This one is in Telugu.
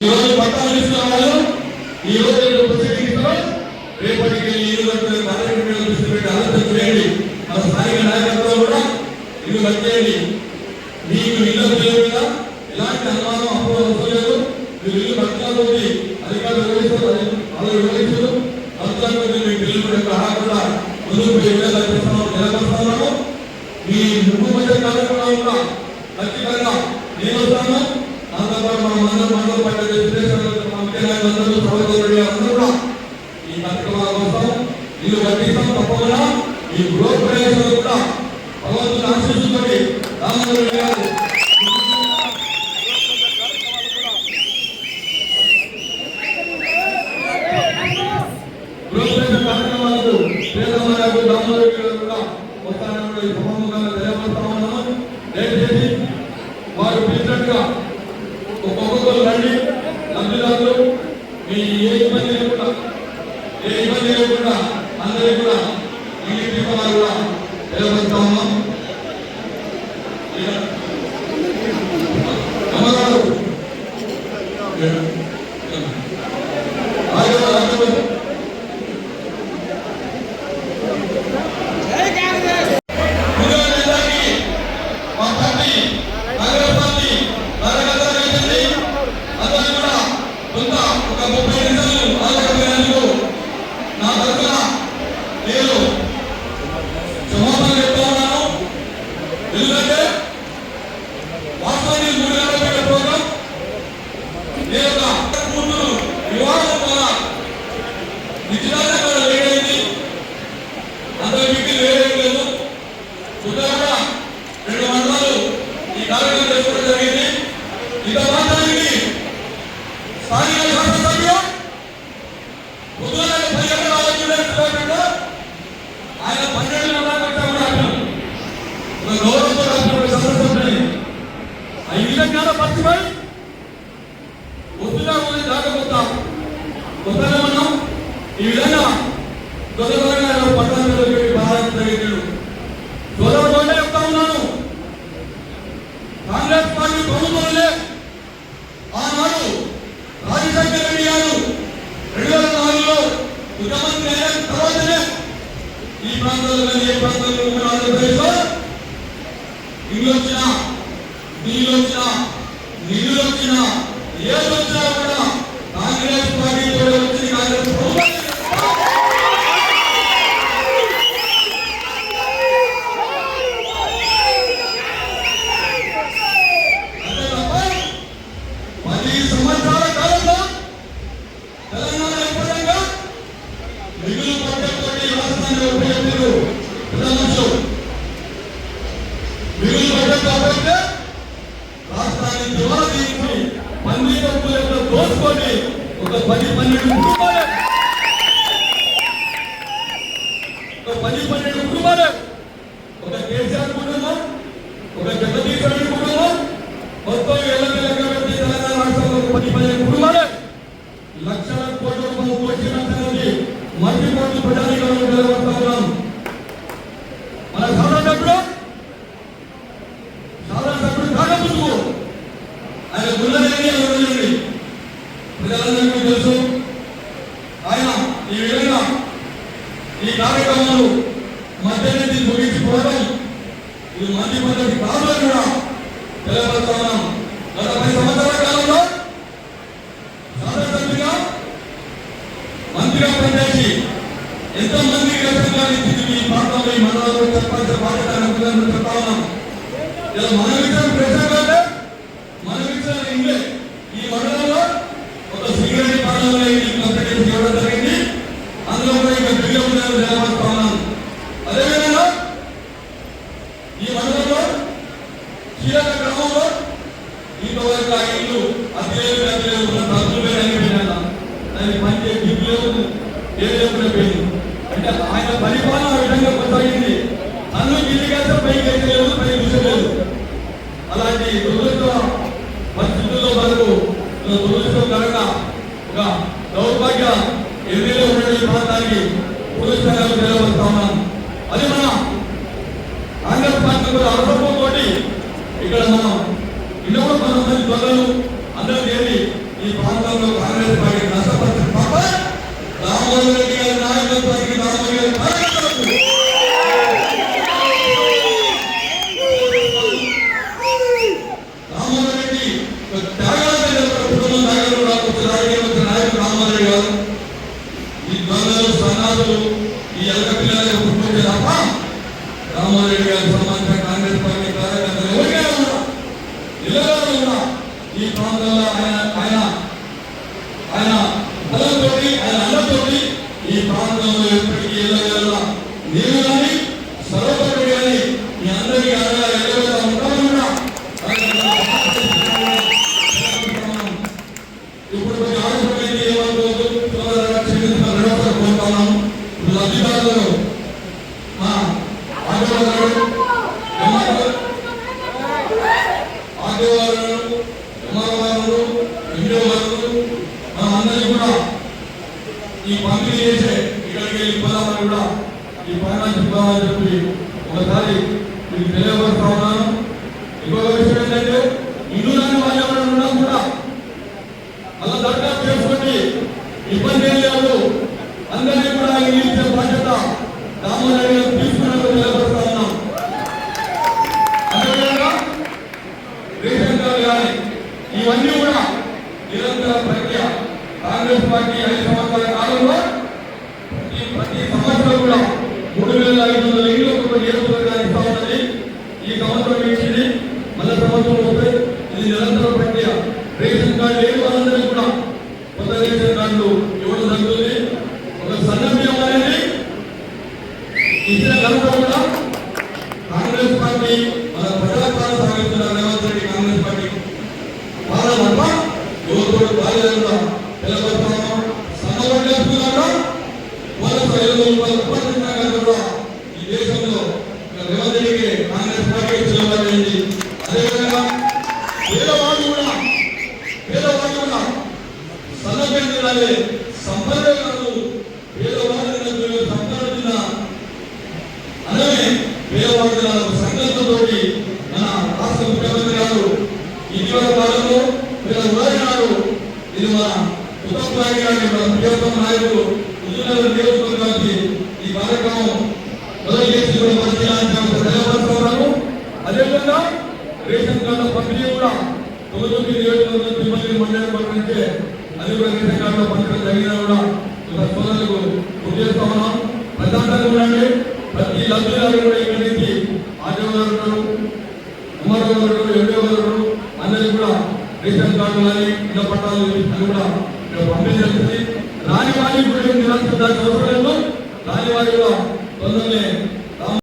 ఈ రోజు పట్టాలు ఇస్తున్న వాళ్ళు ఈ రోజు రేపు రేపటికి ఈ రోజు నాలుగు దృష్టి ఆలోచన చేయండి. మన స్థానిక నాయకత్వం కూడా ఇల్లు కట్టేయండి. మీకు ఇల్లు తెలియకుండా ఎలాంటి అనుమానం అప్పుడు అవసరం మీరు ఇల్లు కట్టాలి అధికారులు వివరిస్తారు వాళ్ళు వివరిస్తారు మీ పిల్లలు కూడా రాకుండా ముందుకు పోయి నిలబడుతున్నాము మీ ముఖ్యమంత్రి కార్యక్రమం కూడా ఖచ్చితంగా నేను వస్తాను దాంతో పాటు మనం అందరం అందరూ ఈ కార్యక్రమాల కోసం ఇల్లు కట్టిస్తాం తప్పకుండా. ఈ గృహ ప్రవేశాలు కూడా భగవంతుని ఆశిస్తుంది రామచంద్ర గారు కార్యక్రమాలకు గారు కూడా ఈ తెలియపరుస్తా ఉన్నాము దయచేసి వారు పిలిచినట్టుగా మీ ఏ ఇబ్బంది లేకుండా ఏ ఇబ్బంది లేకుండా అందరూ కూడా ఈ ఇంటి వారు కూడా నిలబడతా ఉన్నాం. ఇక అమ్మగారు ఆగమన అందరూ ఉద్యోగులందరికీ మా పార్టీ కాంగ్రెస్ పార్టీ కార్యకర్తలు వేసింది అందరూ కూడా కొంత ఒక ముప్పై నిమిషాలు ఆలోచించినందుకు నా తరఫున నేను క్షమాపణ చెప్తా ఉన్నాను ఎందుకంటే వాస్తవానికి మూడు గంటల పెట్టే ప్రోగ్రాం నేను ఒక కూతురు వివాహం ద్వారా నిజంగా లేడైంది అంత మీకు వేరే లేదు ఉదాహరణ రెండు మండలాలు ఈ కార్యక్రమం చేసుకోవడం జరిగింది ఇక మాత్రానికి స్థానిక శాసనసభ్యులు ఉదాహరణ పదిహేను ఆలోచన ఆయన పన్నెండు మండలాలు వచ్చా కూడా ఆపారు. ఒక గౌరవంతో రాసినటువంటి శాసనసభ్యుని ఆ విధంగా పచ్చిపోయి వస్తున్నా కూడా జాగ్రత్త కొత్తగా మనం ఈ విధంగా దొరకగా పట్టణంలో భారత జరిగాడు దొరకకుండా చెప్తా ఉన్నాను కాంగ్రెస్ పార్టీ ప్రభుత్వంలో ఆనాడు రాజశేఖర రెడ్డి గారు రెండు వేల నాలుగులో ముఖ్యమంత్రి అయిన తర్వాతనే ఈ ప్రాంతంలో కానీ ఏ ప్రాంతంలో ఉన్న ఆంధ్రప్రదేశ్లో ఇల్లు వచ్చినా నీళ్ళు వచ్చినా నిధులు వచ్చినా ఏది వచ్చినా కూడా కాంగ్రెస్ పార్టీ కూడా వచ్చింది కాంగ్రెస్ ప్రభుత్వం అంతే తప్ప పది సంవత్సరాల కాలంలో తెలంగాణ ఏర్పడంగా మిగులు పట్టకపోతే రాష్ట్రాన్ని ఉపయోగించారు ప్రజలు మిగులు పట్టకపోతే రాష్ట్రాన్ని దివాలా పంది తప్పులు దోచుకొని ఒక పది పన్నెండు కుటుంబాలు ఒక పది పన్నెండు కుటుంబాలు ఒక కేసీఆర్ కుటుంబం ఒక జగదీశ్ రెడ్డి కుటుంబం మొత్తం ఏళ్ళకి లెక్క పెట్టి తెలంగాణ రాష్ట్రంలో ఒక పది పదిహేను కుటుంబాలు లక్షల కోట్ల రూపాయలు పోషించినటువంటి మంత్రి కోట్ల ప్రజానికలను నిలబడతా ఉన్నాం మన శాసనసభ్యుడు శాసనసభ్యుడు కాకముందుకు ఆయన గుండెలేని ఎవరండి ప్రజలందరికీ తెలుసు ఆయన ఈ విధంగా ఈ కార్యక్రమాలు మధ్యనేది ముగించుకోవడం ఇది మంచి పద్ధతి కాదు అని కూడా తెలియపరుస్తా ఉన్నాం. గత పది సంవత్సరాల కాలంలో శాసనసభ్యుగా మంత్రిగా పనిచేసి ఎంతమంది మందికి కష్టంగా మీ ప్రాంతంలో ఈ మండలంలో చెప్పాల్సిన బాధ్యత చెప్తా ఉన్నాం. ఇలా మన విషయం ప్రశ్న మన విషయం ఇంగ్లీష్ ఈ మండలంలో ఒక సింగరేణి పాలనలో ఈ కంపెనీ ఇవ్వడం జరిగింది అందులో కూడా ఇక బిల్లు అదేవిధంగా ఈ మండలంలో కీలక గ్రామంలో ఇంతవరకు ఆ ఇల్లు అతిలేదు అతిలేదు ఉన్న తరచులు అయిపోయినా దానికి మంచి లేకుండా పోయింది అంటే ఆయన పరిపాలన ఆ విధంగా కొనసాగింది తను గిరిగేస్తే పైకి అయితే లేదు పైకి చూసలేదు అలాంటి దురదృష్ట పరిస్థితుల్లో మనకు దురదృష్టకరంగా ఒక దౌర్భాగ్య ఎదురులో ఉన్న ఈ ప్రాంతానికి పురస్కారాలు నిలబడతా ఉన్నాం. అది మన కాంగ్రెస్ పార్టీ కూడా అనుభవంతో ఇక్కడ మనం ఇల్లు కొంతమంది దొంగలు అందరూ చేరి ఈ ప్రాంతంలో కాంగ్రెస్ పార్టీ నష్టపరిచిన తప్ప రామోహన్ రెడ్డి గారి నాయకత్వానికి రామోహన్ గారి ఈ ఎలక పిల్లలకు పుట్టుకొచ్చే తప్ప రామారెడ్డి రెడ్డి గారికి సంబంధించిన కాంగ్రెస్ పార్టీ కార్యకర్తలు ఎవరికైనా కూడా ఇళ్ళలో కూడా ఈ ప్రాంతంలో ఆయన ఆయన ఆయన బలంతో ఆయన అన్నతోటి ఈ ప్రాంతంలో ఎప్పటికీ ఈ పంపిణీ చేసే ఇక్కడికి వెళ్ళి పోదామని కూడా ఈ పైన చెప్తామని చెప్పి ఒకసారి మీకు తెలియపరుస్తా ఉన్నాను ఇంకొక విషయం ఏంటంటే ఇల్లు రాని వాళ్ళు ఎవరైనా ఉన్నా కూడా అలా దరఖాస్తు చేసుకోండి ఇబ్బంది ఏం లేదు అందరినీ కూడా ఇల్లు ఇచ్చే బాధ్యత రామోహన్ గారు తీసుకున్నట్టు తెలియపరుస్తా ఉన్నాం అదేవిధంగా రేషన్ కార్డు కానీ ఇవన్నీ కూడా నిరంతర ప్రక్రియ కాంగ్రెస్ పార్టీ ఐదు సంవత్సరాల కాలంలో ప్రతి ప్రతి సంవత్సరం కూడా మూడు వేల ఐదు వందల ఇల్లు ఒక నియోజకవర్గానికి ఇస్తా ఉన్నది ఈ సంవత్సరం ఇచ్చింది మళ్ళీ సంవత్సరం వస్తాయి ఇది నిరంతర ప్రక్రియ రేషన్ కార్డు లేని వాళ్ళందరికీ కూడా కొత్త రేషన్ కార్డులు ఇవ్వడం జరుగుతుంది ఒక సన్న బియ్యం అనేది ఇచ్చిన ఘనత కూడా కాంగ్రెస్ పార్టీ మన ప్రజల పాలన సాగిస్తున్న రేవంత్ రెడ్డి కాంగ్రెస్ పార్టీ పాలన తప్ప యువకుడు బాధ్యతగా నిలబడుతున్నాము సన్నబడ్డా వలస ఎలుగులు ఉపయోగించినా కూడా ఈ దేశంలో రేవంత్ రెడ్డికి కాంగ్రెస్ పార్టీ చెల్లబడింది అదేవిధంగా పేదవాడు కూడా పేదవాడు కూడా సన్నబెట్టినాలే సంపద కాదు పేదవాడు సంపాదించిన అలాగే సంకల్పంతో మన రాష్ట్ర ముఖ్యమంత్రి గారు ఇటీవల కాలంలో వీళ్ళ ఉదయం నాడు ఇది మన ఉత్తమ్ కుమార్ గారి మన ప్రియతమ నాయకుడు హుజూర్నగర్ నియోజకవర్గానికి ఈ కార్యక్రమం మొదలు చేసి కూడా పరిశీలించాలని తెలియపరుస్తున్నాను అదేవిధంగా రేషన్ కార్డు పంపిణీ కూడా తొమ్మిది నియోజకవర్గం తిరుమల మండలం పంపించే అది కూడా రేషన్ కార్డులో పంచడం జరిగినా కూడా సోదరులకు గుర్తు చేస్తా ఉన్నాం. ఉండండి ప్రతి లబ్ధిదారు కూడా ఇక్కడి నుంచి ఆటోదారులు కుమారవారు ఎండవారు అందరికీ కూడా రేషన్ కార్డులని కానీ ఇళ్ళ పట్టాలు కూడా ఇక్కడ పంపించాల్సింది రాని వారికి కూడా ఏం నిరాశ అవసరం లేదు రాని వారి కూడా తొందరనే